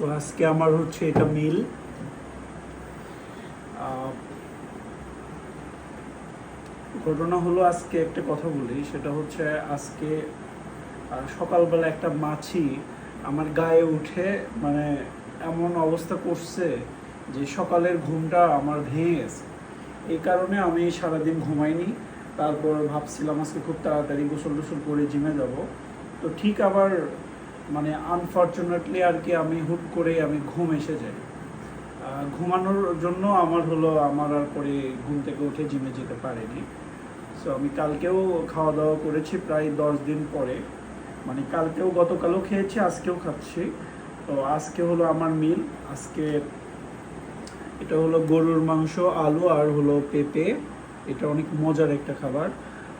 So আজকে আমার হচ্ছে এটা মিল। ঘটনা হলো আজকে একটা কথা বলি, সেটা হচ্ছে আজকে সকালবেলা একটা মাছি আমার গায়ে উঠে মানে এমন অবস্থা করছে যে সকালের ঘুমটা আমার ভেঙে গেছে। এই কারণে আমি সারাদিন ঘুমাইনি, তারপর ভাবছিলাম আজকে খুব তাড়াতাড়ি গোসল টোসল করে জিমে যাব। তো ঠিক আবার মানে আনফর্চুনেটলি আর কি আমি হুট করে আমি ঘুম এসে যাই। ঘুমানোর জন্য আমার হলো, আমার আর পরে ঘুম থেকে উঠে জিমে যেতে পারিনি। সো আমি কালকেও খাওয়া দাওয়া করেছি প্রায় দশ দিন পরে। মানে কালকেও গতকালও খেয়েছি, আজকেও খাচ্ছি। তো আজকে হলো আমার মিল আজকে এটা হলো গরুর মাংস, আলু আর হলো পেঁপে। এটা অনেক মজার একটা খাবার।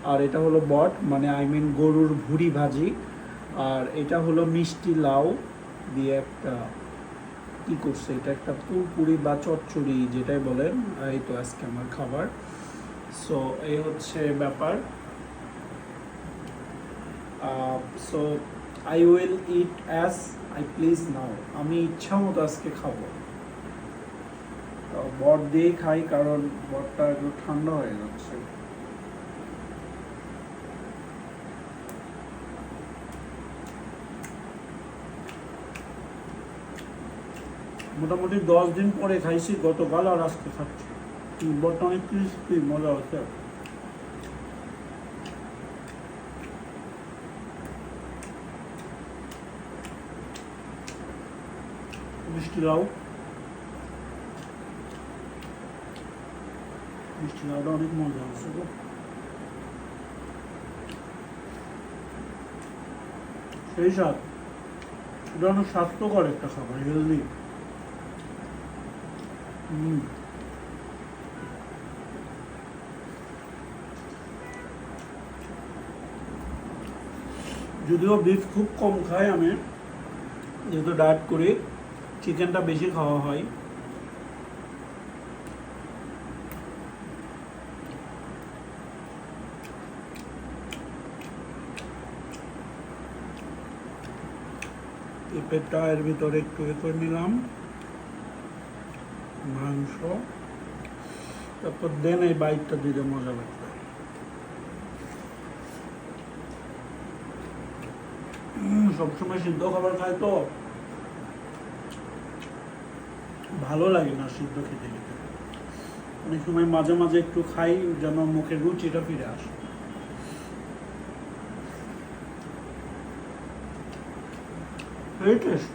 আর এটা হলো বট মানে আই মিন গরুর ভুড়ি ভাজি। আর এটা হলো মিষ্টি লাউ দিয়ে একটা কি করছে? এটা একটা পুরপুরি বা চচ্চড়ি যেটাই বলেন, এই তো আজকে আমার খাবার। সো এই হচ্ছে ব্যাপার। So I will eat as I please now আমি ইচ্ছা মতো আজকে খাব। বট দিয়েই খাই, কারণ বটটা একটু ঠান্ডা হয়ে যাচ্ছে। মোটামুটি দশ দিন পরে খাইছি, গতকাল আর আজকে খাচ্ছি। অনেক ক্রিস্পি মজা হচ্ছে মিষ্টি লাউ। মিষ্টি লাউটা অনেক মজা আছে গো। সেই স্বাদ। এটা অনেক স্বাস্থ্যকর একটা খাবার হেলদি যদিও বিফ খুব কম খাই আমি, যেহেতু ডায়েট করি চিকেনটা বেশি খাওয়া হয়। পেঁপেটা এর ভিতরে একটু এ করে নিলাম। মাংস, তারপর দেন এই বাইকটা দিতে মজা লাগবে। সবসময় সিদ্ধ খাবার খাই তো। ভালো লাগে না সিদ্ধ খেতে খেতে। অনেক সময় মাঝে মাঝে একটু খাই, যেন মুখে রুচিটা ফিরে আসে। এই টেস্ট